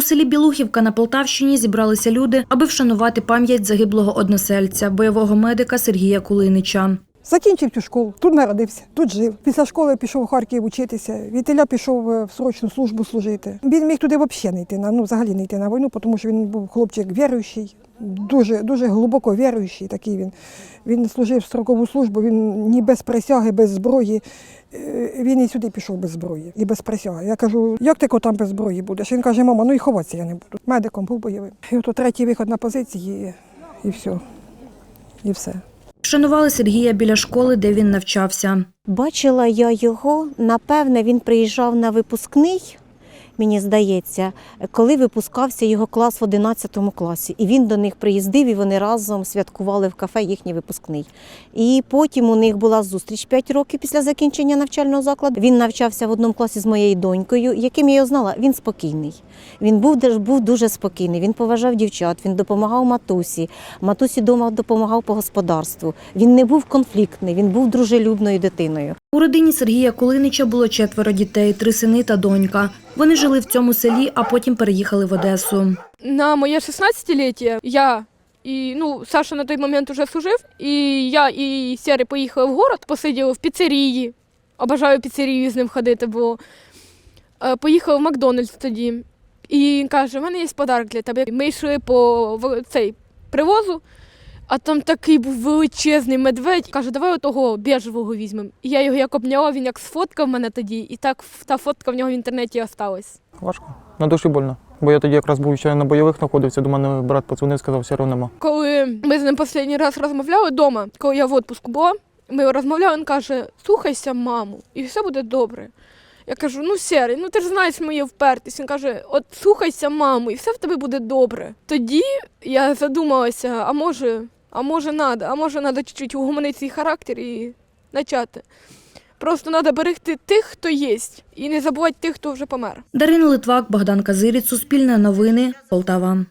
У селі Білухівка на Полтавщині зібралися люди, аби вшанувати пам'ять загиблого односельця, бойового медика Сергія Кулинича. Закінчив цю школу, тут народився, тут жив. Після школи пішов у Харків вчитися. Вітеля пішов е, в срочну службу служити. Він міг туди взагалі не йти на ну взагалі не йти на війну, тому що він був хлопчик віруючий, дуже дуже глибоко віруючий. Такий він. Він служив строкову службу. Він ні без присяги, без зброї. Е, Він і сюди пішов без зброї і без присяги. Я кажу, як ти там без зброї будеш? Він каже, мама, ну і ховатися я не буду. Медиком був бойовим. І от третій виход на позиції, і все. І все. Вшанували Сергія біля школи, де він навчався. Бачила я його, напевне, він приїжджав на випускний, мені здається, коли випускався його клас в 11 класі. І він до них приїздив, і вони разом святкували в кафе їхній випускний. І потім у них була зустріч 5 років після закінчення навчального закладу. Він навчався в одному класі з моєю донькою, яким я його знала. Він спокійний. Він був, був дуже спокійний. Він поважав дівчат, він допомагав матусі. Матусі вдома допомагав по господарству. Він не був конфліктний, він був дружелюбною дитиною. У родині Сергія Кулинича було четверо дітей, три сини та донька. Вони жили в цьому селі, а потім переїхали в Одесу. На моє 16-ліття я і ну, Саша на той момент уже служив, і я і Сєри поїхали в город, посиділи в піцерії. Обожаю піцерію з ним ходити, бо е, поїхали в Макдональдс тоді. І він каже: у мене є подарок для тебе. Ми йшли по цей привозу, а там такий був величезний медведь. Каже, давай отого біжевого візьмемо. І я його як обняла, він як сфоткав мене тоді, і так та фотка в нього в інтернеті осталась. Важко. На душі больно. Бо я тоді якраз був ще на бойових знаходився, до мене брат подзвонив, сказав, все одно нема. Коли ми з ним останній раз розмовляли вдома, коли я в відпуску була, ми розмовляли, він каже: слухайся, маму, і все буде добре. Я кажу, ну Серий, ну ти ж знаєш мою впертість. Він каже, от слухайся, маму, і все в тебе буде добре. Тоді я задумалася, а може, а може надо, а може надо чуть-чуть угомонити свій характер і почати. Просто треба берегти тих, хто є, і не забувати тих, хто вже помер. Дарина Литвак, Богдан Казиріць, Суспільне новини, Полтава.